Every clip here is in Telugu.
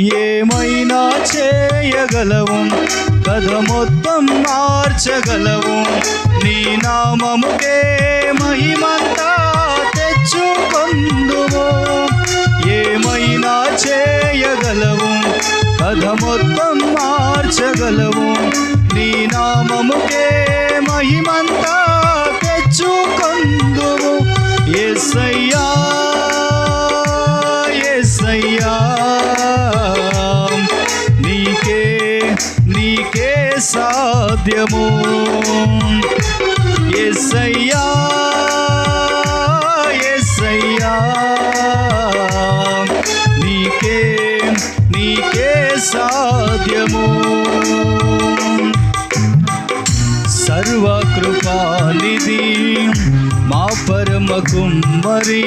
ఏమైనా చేయగలవు? కథ మొత్తం మార్చగలవు. నీ నామముకే మహిమంతా తెచ్చుకొందువు ఏమైనా చేయగలవు? కథ మొత్తం మార్చగలవు. నీ నామముకే మహిమంతా తెచ్చుకొందువు ఎస్ఐ నీకే సాధ్యము. ఎస్సయ్యా ఎస్సయ్యా నీకే నీకే సాధ్యము. సర్వకృపాలిది మా పరమ కుమ్మరి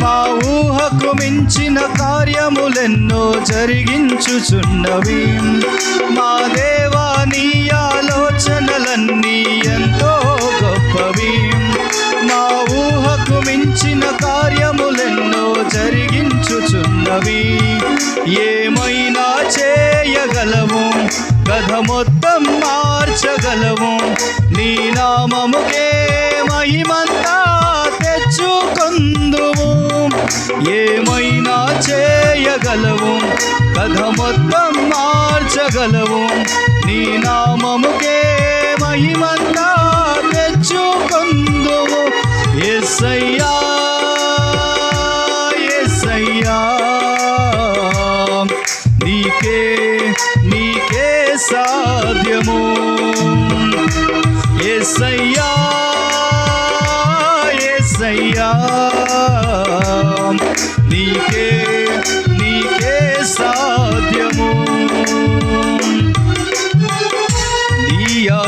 మా ఊహకు మించిన కార్యములెన్నో జరిగించుచున్నవి. మా దేవా నీ ఆలోచనలన్నీ ఎంతో గొప్పవి. మా ఊహకు మించిన కార్యములెన్నో జరిగించుచున్నవి. ఏమైనా చేయగలవు కథ మొత్తం మార్చగలవు నీ నామముకే మహిమంత ఏమైనా చేయగలవు? కథ మొత్తం మార్చగలవు. నీ నామముకే మహిమంతా తెచ్చుకుందువు ఎస్సయ్యా ఎస్సయ్యా నీకే నీకే సాధ్యము. ఎస్సయ్యా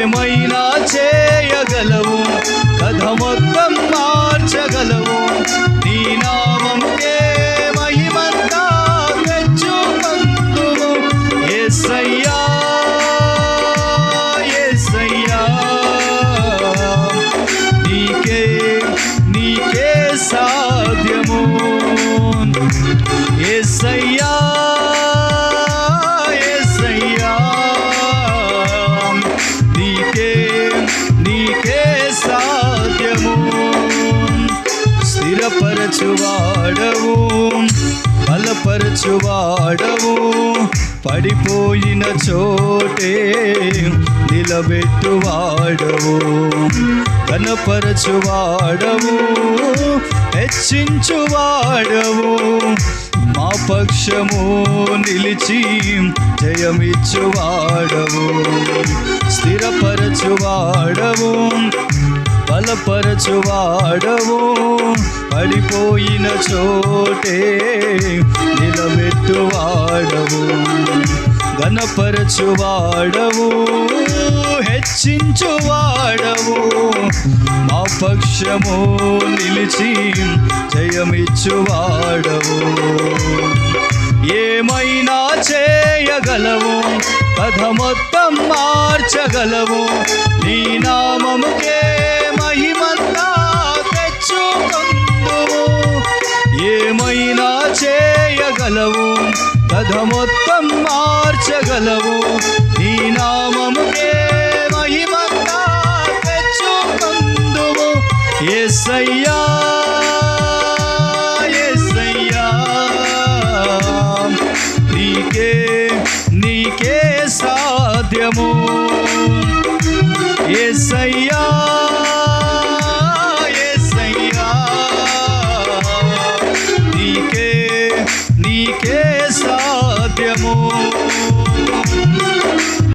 ఏమైనా చేయగలవు? కథ మొత్తం మార్చగలవు. నీకే నీకే సాధ్యము. స్థిరపరచువాడవు బలపరచువాడవు. పడిపోయిన చోటే నిలబెట్టువాడవు. కనపరచువాడవు హెచ్చించువాడవు. మా పక్షము నిలిచి జయమిచ్చువాడవు. స్థిరపరచువాడవు. బలపరచువాడవు. పడిపోయిన చోటే నిలబెట్టువాడవు. గణపరచువాడవు హెచ్చించువాడవు. మా పక్షము నిలిచి జయమిచ్చువాడవు. ఏమైనా చేయగలవు కథ మొత్తం మార్చగలవు. నీ నామముకే మహిమంతా తెచ్చుకొందువు ఏమైనా చేయగలవు కథ మొత్తం మార్చగలవు. నీ నామముకే మహిమ తెచ్చు యేసయ్యా యేసయ్యా